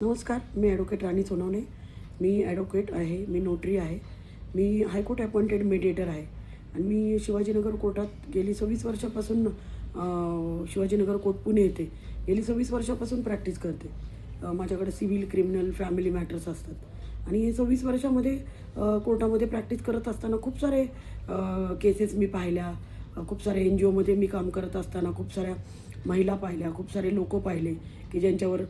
नमस्कार मी ॲडव्होकेट राणी सोनवणे. मी ॲडव्होकेट आहे मी नोटरी आहे. मी हायकोर्ट अपॉइंटेड मेडिएटर आहे. आणि मी शिवाजीनगर कोर्टात गेली सव्वीस वर्षापासून शिवाजीनगर कोर्ट पुणे येते. गेली सव्वीस वर्षापासून प्रॅक्टिस करते. माझ्याकडे सिव्हिल क्रिमिनल फॅमिली मॅटर्स असतात. आणि हे सव्वीस वर्षामध्ये कोर्टामध्ये प्रॅक्टिस करत असताना खूप सारे केसेस मी पाहिल्या. खूप सारे एन जी ओमध्ये मी काम करत असताना खूप साऱ्या महिला पाहिल्या खूप सारे लोक पाहिले की ज्यांच्यावर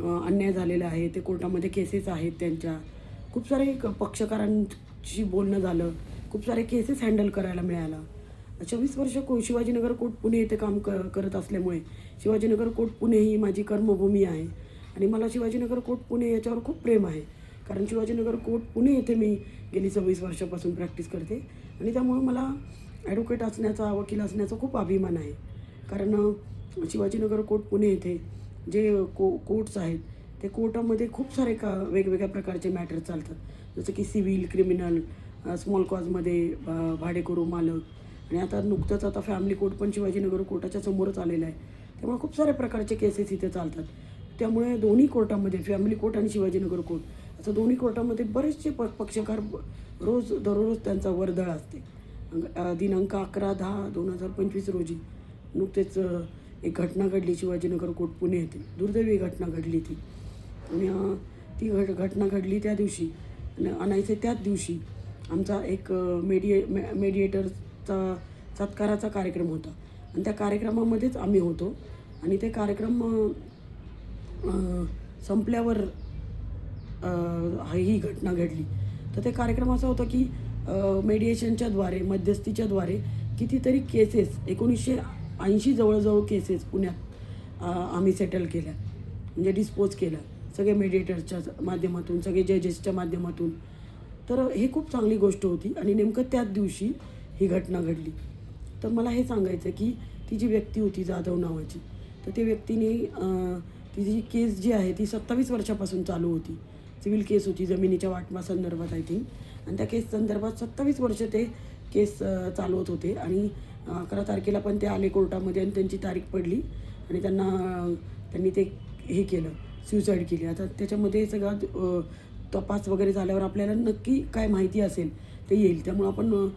अन्याय झालेला आहे ते कोर्टामध्ये केसेस आहेत त्यांच्या. खूप सारे क- पक्षकारांशी बोलणं झालं. खूप सारे केसेस हँडल करायला मिळाला. चोवीस वर्ष को शिवाजीनगर कोर्ट पुणे येथे काम क करत असल्यामुळे शिवाजीनगर कोर्ट पुणे ही माझी कर्मभूमी आहे. आणि मला शिवाजीनगर कोर्ट पुणे याच्यावर खूप प्रेम आहे. कारण शिवाजीनगर कोर्ट पुणे येथे मी गेली सव्वीस वर्षापासून प्रॅक्टिस करते. आणि त्यामुळे मला ॲडव्होकेट असण्याचा वकील असण्याचा खूप अभिमान आहे. कारण शिवाजीनगर कोर्ट पुणे येथे जे को कोर्ट्स आहेत ते कोर्टामध्ये खूप सारे का वेगवेगळ्या प्रकारचे मॅटर चालतात. जसं की सिव्हिल क्रिमिनल स्मॉल कॉजमध्ये भाडेकरू मालक आणि आता नुकतंच आता फॅमिली कोर्ट पण शिवाजीनगर कोर्टाच्या समोरच आलेलं आहे. त्यामुळे खूप साऱ्या प्रकारचे केसेस इथे चालतात. त्यामुळे दोन्ही कोर्टामध्ये फॅमिली कोर्ट आणि शिवाजीनगर कोर्ट असं दोन्ही कोर्टामध्ये बरेचसे प पक्षकार रोज दररोज त्यांचा वर्दळ असते. दिनांक अकरा दहा दोन हजार पंचवीस रोजी नुकतेच एक घटना घडली शिवाजीनगर कोट पुणे येथे. दुर्दैवी घटना घडली ती. आणि ती घट घटना घडली त्या दिवशी. आणि आणायचे त्याच दिवशी आमचा एक मेडिए मे मेडिएटरचा सत्काराचा कार्यक्रम होता. आणि त्या कार्यक्रमामध्येच आम्ही होतो. आणि ते कार्यक्रम संपल्यावर ही घटना घडली. तर ते कार्यक्रम असा होता की मेडिएशनच्याद्वारे मध्यस्थीच्याद्वारे कितीतरी केसेस एकोणीसशे ऐंशी जवळजवळ केसेस पुण्यात आम्ही सेटल केल्या. म्हणजे डिस्पोज केल्या सगळे मेडिएटरच्या माध्यमातून सगळे जजेसच्या माध्यमातून. तर हे खूप चांगली गोष्ट होती आणि नेमकं त्याच दिवशी ही घटना घडली. तर मला हे सांगायचं की ती जी व्यक्ती होती जाधव नावाची तर त्या व्यक्तीने तिची जी केस जी आहे ती सत्तावीस वर्षापासून चालू होती. सिव्हिल केस होती जमिनीच्या वाटपा संदर्भात आय थिंक आणि त्या केस संदर्भात सत्तावीस वर्ष ते केस चालवत होते आणि अकरा तारखेला पण ते आले कोर्टामध्ये आणि त्यांची तारीख पडली. आणि त्यांना त्यांनी ते हे केलं सुसाईड केली. आता त्याच्यामध्ये सगळा तपास वगैरे झाल्यावर आपल्याला नक्की काय माहिती असेल ते येईल. त्यामुळं आपण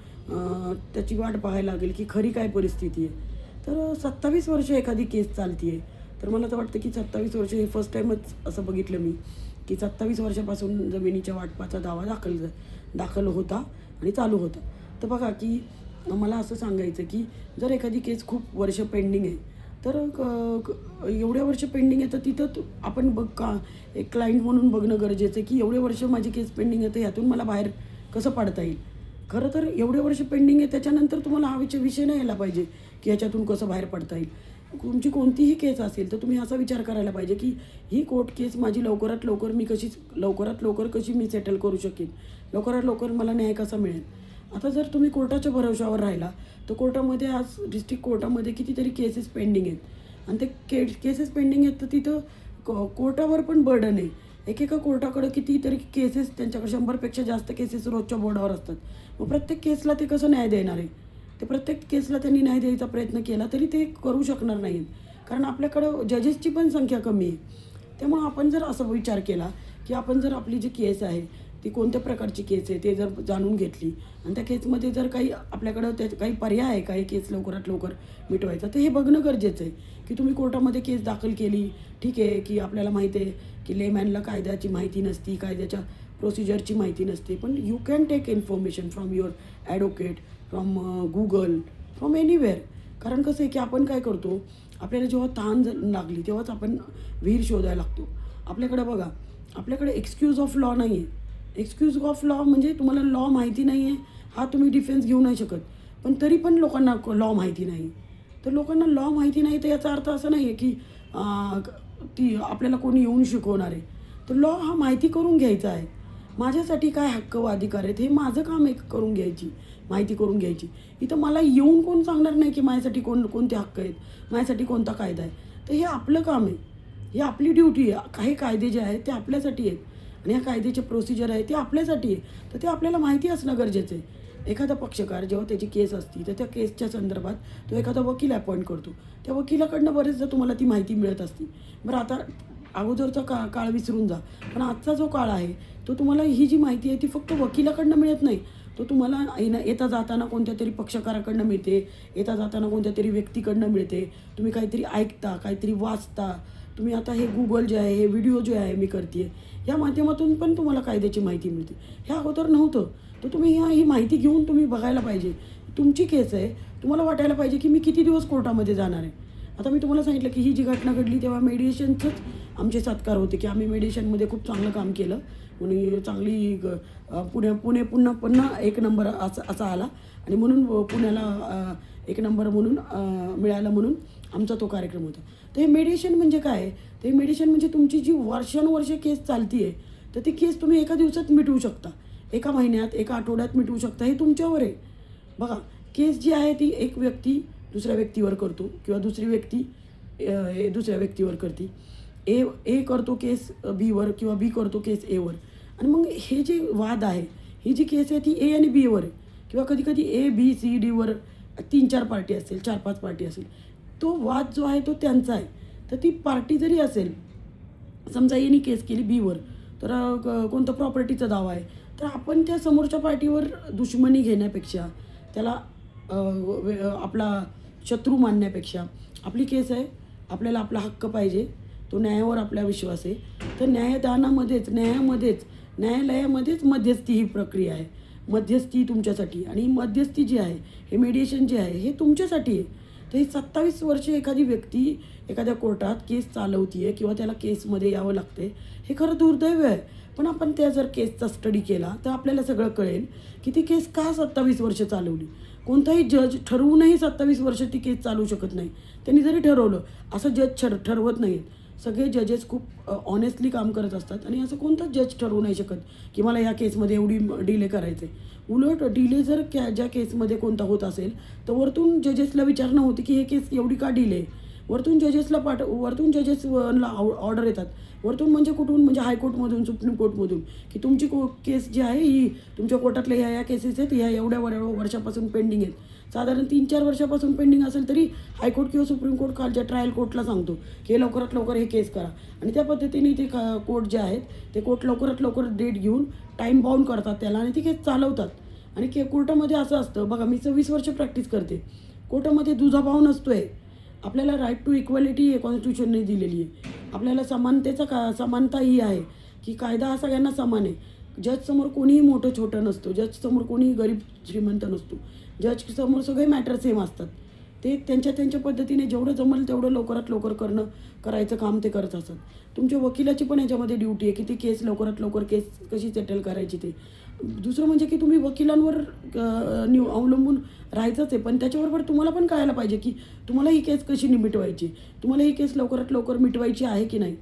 त्याची वाट पाहायला लागेल की खरी काय परिस्थिती आहे. तर सत्तावीस वर्ष एखादी केस चालती आहे तर मला तर वाटतं की सत्तावीस वर्ष हे फर्स्ट टाईमच असं बघितलं मी की सत्तावीस वर्षापासून जमिनीच्या वाटपाचा दावा दाखल दाखल होता आणि चालू होता. तर बघा की मला असं सांगायचं की जर एखादी केस खूप वर्ष पेंडिंग आहे तर क- एवढ्या वर्ष पेंडिंग आहे तर तिथं आपण बघ का एक क्लायंट म्हणून बघणं गरजेचं आहे की एवढे वर्ष माझी केस पेंडिंग आहे तर ह्यातून मला बाहेर कसं पाडता येईल? खरं तर एवढे वर्ष पेंडिंग आहे त्याच्यानंतर तुम्हाला हा विषय विषय नाही यायला पाहिजे की याच्यातून कसं बाहेर पडता येईल. तुमची कोणतीही केस असेल तर तुम्ही असा विचार करायला पाहिजे की ही कोर्ट केस माझी लवकरात लवकर मी कशी लवकरात लवकर कशी मी सेटल करू शकेन? लवकरात लवकर मला न्याय कसा मिळेल? आता जर तुम्ही कोर्टाच्या भरवशावर राहिला तर कोर्टामध्ये आज डिस्ट्रिक्ट कोर्टामध्ये कितीतरी केसेस पेंडिंग आहेत. आणि ते के केसेस पेंडिंग आहेत तर तिथं को- कोर्टावर पण बर्डन आहे. एकेका कोर्टाकडे कितीतरी केसेस त्यांच्याकडे शंभरपेक्षा जास्त केसेस रोजच्या बोर्डावर असतात. मग प्रत्येक केसला ते कसं न्याय देणार आहे? ते प्रत्येक केसला त्यांनी न्याय द्यायचा प्रयत्न केला तरी ते करू शकणार नाहीत. कारण आपल्याकडं जजेसची पण संख्या कमी आहे. त्यामुळं आपण जर असा विचार केला की आपण जर आपली जी केस आहे ती कोणत्या प्रकारची केस आहे ते जर जाणून घेतली. आणि त्या केसमध्ये जर काही आपल्याकडं त्या काही पर्याय आहे काही केस लवकरात लवकर मिटवायचा? तर हे बघणं गरजेचं आहे. की तुम्ही कोर्टामध्ये केस दाखल केली ठीक आहे की आपल्याला माहिती आहे की लेमॅनला कायद्याची माहिती नसती कायद्याच्या प्रोसिजरची माहिती नसते. पण you can take information from your advocate from Google from anywhere कारण कसं आहे की आपण काय करतो आपल्याला जेव्हा ताण लागली तेव्हाच आपण विहीर शोधायला लागतो. आपल्याकडे बघा आपल्याकडे एक्सक्यूज ऑफ लॉ नाही आहे एक्सक्यूज ऑफ लॉ म्हणजे तुम्हाला लॉ माहिती नाही आहे हा तुम्ही डिफेन्स घेऊ नाही शकत. पण तरी पण लोकांना लॉ माहिती नाही. तर लोकांना लॉ माहिती नाही तर याचा अर्थ असा नाही आहे की ती आपल्याला कोणी येऊन शिकवणार आहे. तर लॉ हा माहिती करून घ्यायचा आहे. माझ्यासाठी काय हक्क व अधिकार आहेत हे माझं काम आहे करून घ्यायची माहिती करून घ्यायची. इथं मला येऊन कोण सांगणार नाही की माझ्यासाठी कोण कोणते हक्क आहेत माझ्यासाठी कोणता कायदा आहे. तर हे आपलं काम आहे. ही आपली ड्युटी आहे. काही कायदे जे आहेत ते आपल्यासाठी आहेत. आणि ह्या कायद्याचे प्रोसिजर आहे ते आपल्यासाठी आहे तर ते आपल्याला माहिती असणं गरजेचं आहे. एखादा पक्षकार जेव्हा त्याची केस असती तर त्या केसच्या संदर्भात तो एखादा वकील अपॉइंट करतो. त्या वकिलाकडनं बरेचदा तुम्हाला ती माहिती मिळत असते. बरं आता अगोदरचा का काळ विसरून जा. पण आजचा जो काळ आहे तो तुम्हाला ही जी माहिती आहे ती फक्त वकिलाकडनं मिळत नाही. तो तुम्हाला येणं येता जाताना कोणत्या तरी पक्षकाराकडनं मिळते येता जाताना कोणत्या तरी व्यक्तीकडनं मिळते. तुम्ही काहीतरी ऐकता काहीतरी वाचता. तुम्ही आता हे गुगल जे आहे हे व्हिडिओ जे आहे मी करते या माध्यमातून पण तुम्हाला कायद्याची माहिती मिळते. ह्या अगोदर नव्हतं. तर तुम्ही ह्या ही माहिती घेऊन तुम्ही बघायला पाहिजे. तुमची केस आहे. तुम्हाला वाटायला पाहिजे की मी किती दिवस कोर्टामध्ये जाणार आहे. आता मी तुम्हाला सांगितलं की ही जी घटना घडली तेव्हा मेडिएशनचंच आमचे सत्कार होते की आम्ही मेडिएशनमध्ये खूप चांगलं काम केलं. म्हणून चांगली ग- पुणे पुणे पुन्हा पुन्हा एक नंबर असा असा आला. आणि म्हणून व- पुण्याला एक नंबर म्हणून मिळाला मिळालं म्हणून. आमचा तो कार्यक्रम होता. तर हे मेडिएशन म्हणजे काय? आहे? ते मेडिएशन म्हणजे तुमची जी वर्षानुवर्षे केस चालती आहे तर ती केस तुम्ही एका दिवसात मिटवू शकता. एका महिन्यात एका आठवड्यात मिटवू शकता. हे तुमच्यावर आहे. बघा केस जी आहे ती एक व्यक्ती दुसऱ्या व्यक्तीवर करतो किंवा दुसरी व्यक्ती हे दुसऱ्या व्यक्तीवर करते. ए ए करतो केस बीवर किंवा बी करतो केस एवर आणि मग हे जे वाद आहे ही जी केस आहे ती ए आणि बीवर आहे. किंवा कधी कधी ए बी सी डीवर तीन चार पार्टी असेल चार पाच पार्टी असेल. तो वाद जो आहे तो त्यांचा आहे. तर ती पार्टी जरी असेल समजा यांनी केस केली बीवर तर क- कोणतं प्रॉपर्टीचा दावा आहे? तर आपण त्या समोरच्या पार्टीवर दुश्मनी घेण्यापेक्षा त्याला आपला शत्रू मानण्यापेक्षा आपली केस आहे आपल्याला आपला हक्क पाहिजे तो न्यायावर आपला विश्वास आहे. तर न्यायदानामध्येच न्यायामध्येच न्यायालयामध्येच मध्यस्थी ही प्रक्रिया आहे. मध्यस्थी तुमच्यासाठी. आणि मध्यस्थी जी आहे हे मेडिएशन जे आहे हे तुमच्यासाठी आहे. ही सत्तावीस वर्षे एखादी व्यक्ती एखाद्या कोर्टात केस चालवतीये किंवा त्याला केसमध्ये यावं लागते हे खरं दुर्दैव आहे. पण आपण त्या जर केसचा स्टडी केला तर आपल्याला सगळं कळेल की ती केस का सत्तावीस वर्ष चालवली? कोणताही जज ठरवूनही सत्तावीस वर्ष ती केस चालवू शकत नाही. त्यांनी जरी ठरवलं असं जज ठर ठरवत नाहीत. सगळे जजेस खूप ऑनेस्टली काम करत असतात. आणि असं कोणताच जज ठरवू नाही शकत की मला या केसमध्ये एवढी डिले करायचे उलट डिले जर क्या ज्या केसमध्ये कोणता होत असेल तर वरतून जजेसला विचारणं होती की हे केस एवढी का डिले वरतून जजेसला पाठ वरतून जजेसला ऑर्डर येतात. वरतून म्हणजे कुठून? म्हणजे हायकोर्टमधून सुप्रीम कोर्टमधून की तुमची को केस जी आहे ही तुमच्या कोर्टातल्या ह्या या केसेस आहेत ह्या एवढ्या एवढ्या वर्षापासून पेंडिंग आहेत. साधारण तीन चार वर्षापासून पेंडिंग असेल तरी हायकोर्ट किंवा सुप्रीम कोर्ट कालच्या ट्रायल कोर्टला सांगतो. की हे लवकरात लवकर हे केस करा. आणि त्या पद्धतीने ते कोर्ट जे आहेत ते कोर्ट लवकरात लवकर डेट घेऊन टाईम बाउंड करतात त्याला आणि ती केस चालवतात. आणि के कोर्टामध्ये असं असतं बघा मी सव्वीस वर्ष प्रॅक्टिस करते. कोर्टामध्ये दुजाभाव नसतोय. आपल्याला राईट टू इक्वॅलिटी हे कॉन्स्टिट्यूशनने दिलेली आहे. आपल्याला समानतेचा का समानता ही आहे. की कायदा हा सगळ्यांना समान आहे. जजसमोर कोणीही मोठं छोटं नसतो. जजसमोर कोणीही गरीब श्रीमंत नसतो. जज समोर सगळे मॅटर सेम असतात. ते त्यांच्या त्यांच्या पद्धतीने जेवढं जमेल तेवढं लवकरात लवकर करणं करायचं काम ते करत असतात. तुमच्या वकिलाची पण याच्यामध्ये ड्युटी आहे की ती केस लवकरात लवकर केस कशी सेटल करायची ते. दुसरं म्हणजे की तुम्ही वकिलांवर न्यू निव अवलंबून राहायचंच आहे पण त्याच्याबरोबर तुम्हाला पण कळायला पाहिजे की तुम्हाला ही केस कशी नि- मिटवायची तुम्हाला ही केस लवकरात लवकर मिटवायची आहे की नाही?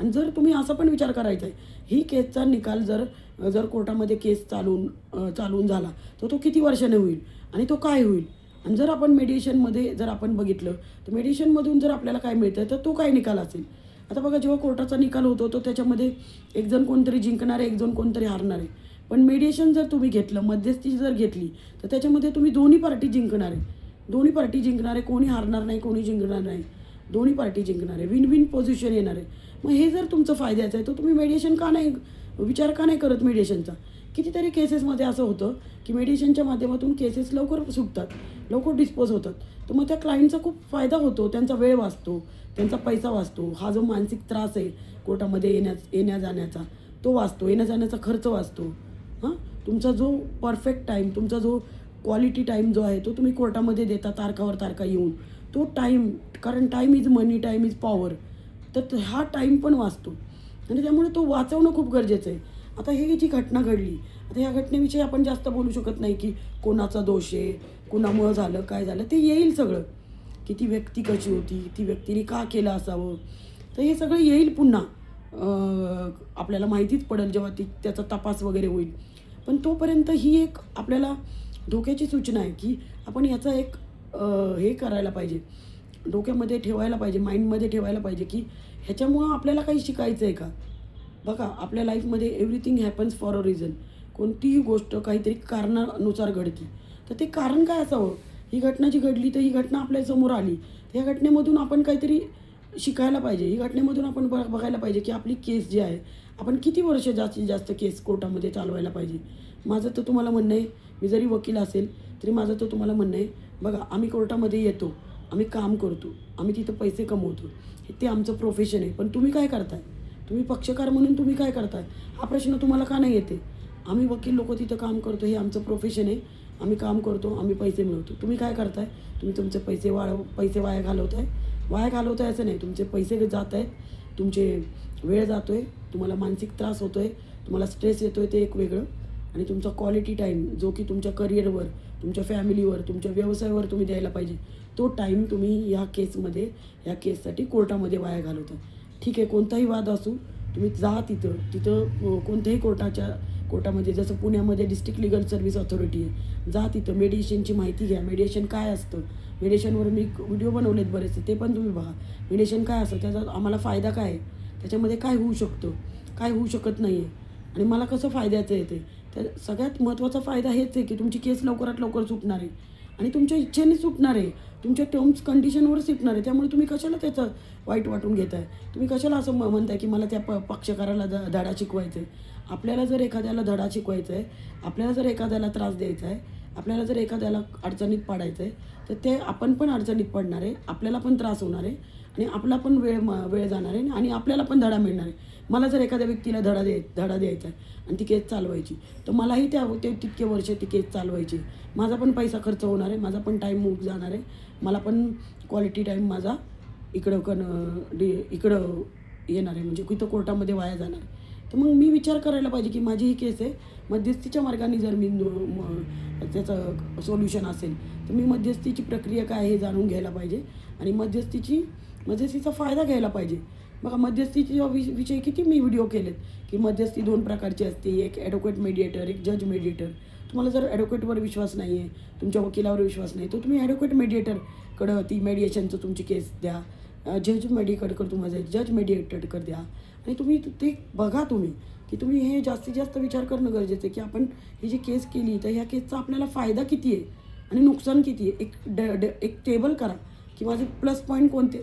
आणि जर तुम्ही असा पण विचार करायचा आहे ही केसचा निकाल जर जर कोर्टामध्ये केस चालून चालून झाला तर तो किती वर्षाने होईल? आणि तो काय होईल? आणि जर आपण मेडिएशनमध्ये जर आपण बघितलं तर मेडिएशनमधून जर आपल्याला काय मिळतं तर तो काय निकाल असेल? आता बघा जेव्हा कोर्टाचा निकाल होतो तो त्याच्यामध्ये एक जण कोणतरी जिंकणार आहे एक जण कोणतरी हारणार. आहे पण मेडिएशन जर तुम्ही घेतलं मध्यस्थी जर घेतली तर त्याच्यामध्ये तुम्ही दोन्ही पार्टी जिंकणार. आहे दोन्ही पार्टी जिंकणार आहे कोणी हारणार नाही कोणी जिंकणार नाही. दोन्ही पार्टी जिंकणार. आहे विन विन पोझिशन येणार. आहे मग हे जर तुमचं फायद्याचं आहे तर तुम्ही मेडिएशन का नाही विचार का नाही करत मेडिएशनचा कितीतरी केसेसमध्ये असं होतं की मेडिशनच्या माध्यमातून केसेस लवकर सुटतात लवकर डिस्पोज होतात. तर मग त्या क्लायंटचा खूप फायदा होतो त्यांचा वेळ वाचतो त्यांचा पैसा वाचतो हा जो मानसिक त्रास आहे कोर्टामध्ये येण्या येण्या जाण्याचा तो वाचतो येण्या जाण्याचा खर्च वाचतो. हां? तुमचा जो परफेक्ट टाईम तुमचा जो क्वालिटी टाईम जो आहे तो तुम्ही कोर्टामध्ये देता तारखावर तारखा येऊन. तो टाईम कारण time is money time is power तर हा टाईम पण वाचतो. आणि त्यामुळे तो वाचवणं खूप गरजेचं आहे. आता ही जी घटना घडली आता ह्या घटनेविषयी आपण जास्त बोलू शकत नाही की कोणाचा दोष आहे कोणामुळं झालं काय झालं ते येईल सगळं. की ती व्यक्ती कशी होती ती व्यक्तीने का केलं असावं? तर हे सगळं येईल पुन्हा. आपल्याला माहितीच पडेल जेव्हा ती त्याचा तपास वगैरे होईल. पण तोपर्यंत ही एक आपल्याला धोक्याची सूचना आहे की आपण याचा एक हे करायला पाहिजे. डोक्यामध्ये ठेवायला पाहिजे माइंडमध्ये ठेवायला पाहिजे की ह्याच्यामुळं आपल्याला काही शिकायचं आहे का? बघा आपल्या लाईफमध्ये everything happens for a reason कोणतीही गोष्ट काहीतरी कारणानुसार घडते. तर ते कारण काय असावं? ही घटना जी घडली तर ही घटना आपल्यासमोर आली. त्या घटनेमधून आपण काहीतरी शिकायला पाहिजे. ही घटनेमधून आपण ब बघायला पाहिजे की आपली केस जी आहे आपण किती वर्ष जास्तीत जास्त केस कोर्टामध्ये चालवायला पाहिजे? माझं तर तुम्हाला म्हणणं आहे मी जरी वकील असेल तरी माझं तर तुम्हाला म्हणणं आहे बघा आम्ही कोर्टामध्ये येतो आम्ही काम करतो आम्ही तिथं पैसे कमवतो. ते आमचं प्रोफेशन आहे. पण तुम्ही काय करताय? तुम्ही पक्षकार म्हणून तुम्ही काय करताय? हा प्रश्न तुम्हाला का नाही येते? आम्ही वकील लोक तिथं काम करतो हे आमचं प्रोफेशन आहे. आम्ही काम करतो आम्ही पैसे मिळवतो. तुम्ही काय करताय? तुम्ही तुमचे पैसे वाळ पैसे वाया घालवताय? वाया घालवताय असं नाही. तुमचे पैसे जात आहेत. तुमचे वेळ जातो आहे तुम्हाला मानसिक त्रास होतो आहे तुम्हाला स्ट्रेस येतो आहे ते एक वेगळं. आणि तुमचा क्वालिटी टाईम जो की तुमच्या करिअरवर तुमच्या फॅमिलीवर तुमच्या व्यवसायावर तुम्ही द्यायला पाहिजे. तो टाईम तुम्ही या केसमध्ये या केससाठी कोर्टामध्ये वाया घालवता ठीक आहे कोणताही वाद असू तुम्ही जा तिथं. तिथं कोणत्याही कोर्टाच्या कोर्टामध्ये जसं पुण्यामध्ये डिस्ट्रिक्ट लिगल सर्व्हिस ऑथॉरिटी आहे जा तिथं. मेडिएशनची माहिती घ्या. मेडिएशन काय असतं? मेडिएशनवर मी व्हिडिओ बनवलेत बरेचसे ते पण तुम्ही बघा. मेडिएशन काय असतं? त्याचा आम्हाला फायदा काय आहे? त्याच्यामध्ये काय होऊ शकतं? काय होऊ शकत नाही आहे आणि मला कसं फायद्याचं आहे ते? तर सगळ्यात महत्त्वाचा फायदा हेच आहे की तुमची केस लवकरात लवकर सुटणार आहे. आणि तुमच्या इच्छेने सुटणार आहे तुमच्या टर्म्स कंडिशनवर सुटणार आहे त्यामुळे तुम्ही कशाला त्याचं वाईट वाटून घेताय? तुम्ही कशाला असं म- म्हणताय की मला त्या प पक्षकाराला द धडा शिकवायचा आहे आपल्याला जर एखाद्याला धडा शिकवायचा आहे आपल्याला जर एखाद्याला त्रास द्यायचा आहे आपल्याला जर एखाद्याला अडचणीत पाडायचं आहे तर ते आपण पण अडचणीत पडणार आहे आपल्याला पण त्रास होणार आहे आणि आपला पण वेळ म वेळ जाणार आहे आणि आपल्याला पण धडा मिळणार आहे. मला जर एखाद्या व्यक्तीला धडा द्याय धडा द्यायचा आहे आणि ती केस चालवायची तर मलाही त्या ते तितके वर्ष ती केस चालवायची. माझा पण पैसा खर्च होणार आहे माझा पण टाईम मूक जाणार आहे. मला पण क्वालिटी टाईम माझा इकडं कन डी इकडं येणार आहे. म्हणजे कुठं कोर्टामध्ये वाया जाणार आहे. तर मग मी विचार करायला पाहिजे की माझी ही केस आहे मध्यस्थीच्या मार्गाने जर मी म- त्याचं सोल्युशन असेल तर मी मध्यस्थीची प्रक्रिया काय हे जाणून घ्यायला पाहिजे आणि मध्यस्थीची मध्यस्थीचा फायदा घ्यायला पाहिजे. बघा मध्यस्थीची वि- विषयी किती मी व्हिडिओ केलेत की मध्यस्थी दोन प्रकारची असते एक ॲडव्होकेट मेडिएटर एक जज मेडिएटर तुम्हाला जर ॲडव्होकेटवर विश्वास नाही आहे तुमच्या वकिलावर विश्वास नाही तर तुम्ही ॲडव्होकेट मेडिएटरकडं ती मेडिएशनचं तुमची केस द्या. जज मेडिएटरकडं तुम्हाला जज मेडिएटरकडं द्या. आणि तुम्ही ते बघा तुम्ही की तुम्ही हे जास्तीत जास्त विचार करणं गरजेचं आहे की आपण ही जी केस केली तर ह्या केसचा आपल्याला फायदा किती आहे आणि नुकसान किती आहे? एक ड ड एक टेबल करा की माझे प्लस पॉईंट कोणते?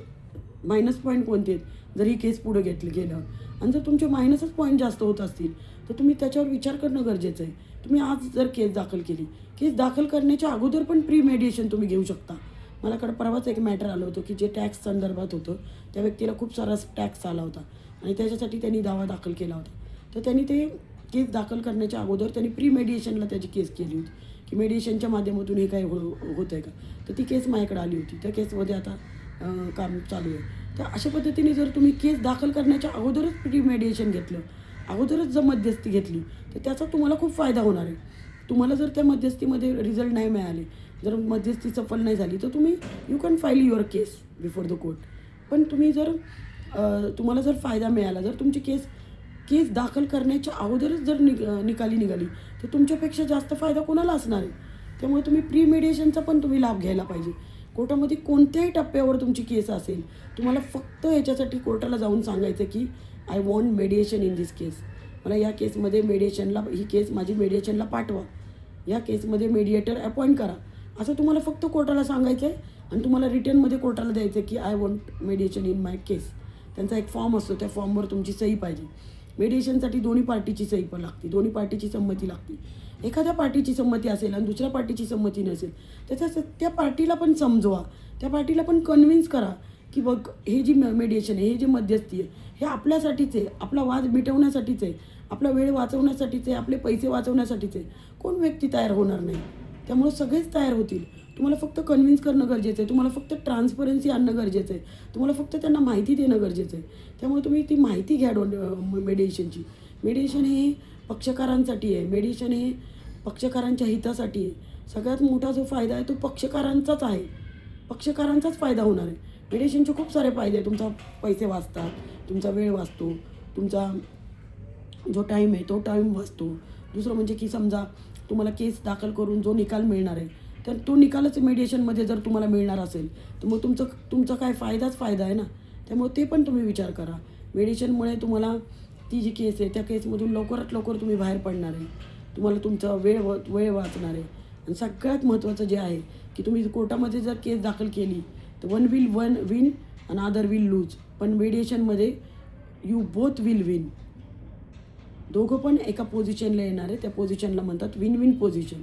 मायनस पॉईंट कोणते आहेत? जर ही केस पुढं घेतली गेलं. आणि जर तुमचे मायनसच पॉईंट जास्त होत असतील तर तुम्ही त्याच्यावर विचार करणं गरजेचं आहे. तुम्ही आज जर केस दाखल केली केस दाखल करण्याच्या अगोदर पण प्री मेडिएशन तुम्ही घेऊ शकता. मलाकडे परवाच एक मॅटर आलं होतं की जे टॅक्स संदर्भात होतं त्या व्यक्तीला खूप सारा टॅक्स आला होता. आणि त्याच्यासाठी त्यांनी दावा दाखल केला होता. तर त्यांनी ते केस दाखल करण्याच्या अगोदर त्यांनी प्री मेडिएशनला त्याची केस केली होती. की मेडिएशनच्या माध्यमातून हे काय हो होतं आहे का? तर ती केस माझ्याकडे आली होती. त्या केसमध्ये आता काम चालू आहे. तर अशा पद्धतीने जर तुम्ही केस दाखल करण्याच्या अगोदरच प्री मेडिएशन घेतलं अगोदरच जर मध्यस्थी घेतली तर त्याचा तुम्हाला खूप फायदा होणार आहे. तुम्हाला जर त्या मध्यस्थीमध्ये रिझल्ट नाही मिळाले जर मध्यस्थी सफल नाही झाली तर तुम्ही you can file your case before the court पण तुम्ही जर तुम्हाला जर फायदा मिळाला जर तुमची केस केस दाखल करण्याच्या अगोदरच जर निग निकाली निघाली तर तुमच्यापेक्षा जास्त फायदा कोणाला असणार आहे? त्यामुळे तुम्ही प्री मेडिएशनचा पण तुम्ही लाभ घ्यायला पाहिजे. कोर्टामध्ये कोणत्याही टप्प्यावर तुमची केस असेल तुम्हाला फक्त याच्यासाठी कोर्टाला जाऊन सांगायचं की I want mediation in this case मला या केसमध्ये मेडिएशनला ही केस माझी मेडिएशनला पाठवा. या केसमध्ये मेडिएटर अपॉइंट करा. असं तुम्हाला फक्त कोर्टाला सांगायचं आहे आणि तुम्हाला रिटर्नमध्ये कोर्टाला द्यायचं आहे की I want mediation in my case त्यांचा एक फॉर्म असतो त्या फॉर्मवर तुमची सही पाहिजे. मेडिएशनसाठी दोन्ही पार्टीची सही पण लागते दोन्ही पार्टीची संमती लागते. एखाद्या पार्टीची संमती असेल आणि दुसऱ्या पार्टीची संमती नसेल त्याच्या त्या पार्टीला पण समजवा. त्या पार्टीला पण कन्व्हिन्स करा की बघ हे जी मेडिएशन आहे हे जे मध्यस्थी आहे हे आपल्यासाठीच आहे आपला वाद मिटवण्यासाठीच आहे आपला वेळ वाचवण्यासाठीच आहे आपले पैसे वाचवण्यासाठीच आहे. कोण व्यक्ती तयार होणार नाही? त्यामुळे सगळेच तयार होतील. तुम्हाला फक्त कन्व्हिन्स करणं गरजेचं आहे. तुम्हाला फक्त ट्रान्सपरन्सी आणणं गरजेचं आहे. तुम्हाला फक्त त्यांना माहिती देणं गरजेचं आहे. त्यामुळे तुम्ही ती माहिती घ्या डोन मेडिएशनची मेडिएशन हे पक्षकारांसाठी आहे. मेडिएशन हे पक्षकारांच्या हितासाठी आहे. सगळ्यात मोठा जो फायदा आहे तो पक्षकारांचाच आहे. पक्षकारांचाच फायदा होणार आहे. मेडिएशनचे खूप सारे फायदे आहे तुमचा पैसे वाचतात तुमचा वेळ वाचतो तुमचा जो टाईम आहे तो टाईम वाचतो. दुसरं म्हणजे की समजा तुम्हाला केस दाखल करून जो निकाल मिळणार आहे तर तो निकालच मेडिएशनमध्ये जर तुम्हाला मिळणार असेल तर मग तुमचं तुमचा काय फायदाच फायदा आहे ना? त्यामुळे ते पण तुम्ही विचार करा. मेडिएशनमुळे तुम्हाला ती जी केस आहे त्या केसमधून लवकरात लवकर तुम्ही बाहेर पडणार आहे. तुम्हाला तुमचा वेळ व वेळ वाचणार आहे. आणि सगळ्यात महत्त्वाचं जे आहे की तुम्ही कोर्टामध्ये जर केस दाखल केली तर वन विल वन विन आणि अदर विल लूज पण मेडिएशनमध्ये यू बोथ विल विन दोघं पण एका पोझिशनला येणार आहे. त्या पोझिशनला म्हणतात विन विन पोझिशन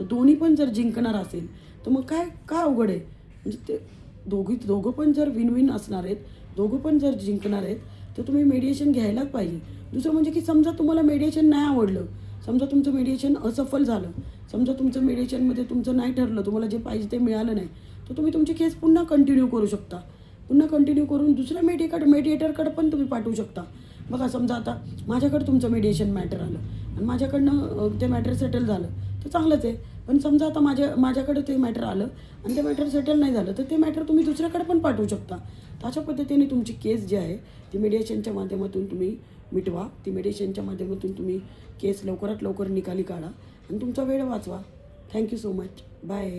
तर दोन्ही पण जर जिंकणार असेल तर मग काय का अवघड आहे? म्हणजे ते दोघी दोघं पण जर विन विन असणार आहेत दोघं पण जर जिंकणार आहेत तर तुम्ही मेडिएशन घ्यायलाच पाहिजे. दुसरं म्हणजे की समजा तुम्हाला मेडिएशन नाही आवडलं समजा तुमचं मेडिएशन असफल झालं समजा तुमचं मेडिएशनमध्ये तुमचं नाही ठरलं तुम्हाला जे पाहिजे ते मिळालं नाही तर तुम्ही तुमची केस पुन्हा कंटिन्यू करू शकता. पुन्हा कंटिन्यू करून दुसऱ्या मेडिकड मेडिएटरकडे पण तुम्ही पाठवू शकता. बघा समजा आता माझ्याकडं तुमचं मेडिएशन मॅटर आलं आणि माझ्याकडनं ते मॅटर सेटल झालं तर चांगलंच आहे. पण समजा आता माझ्या माझ्याकडे ते मॅटर आलं आणि ते मॅटर सेटल नाही झालं तर ते मॅटर तुम्ही दुसऱ्याकडे पण पाठवू शकता. तर अशा पद्धतीने तुमची केस जी आहे ती मेडिएशनच्या माध्यमातून तुम्ही मिटवा. ती मेडिएशनच्या माध्यमातून तुम्ही केस लवकरात लवकर निकाली काढा आणि तुमचा वेळ वाचवा. Thank you so much bye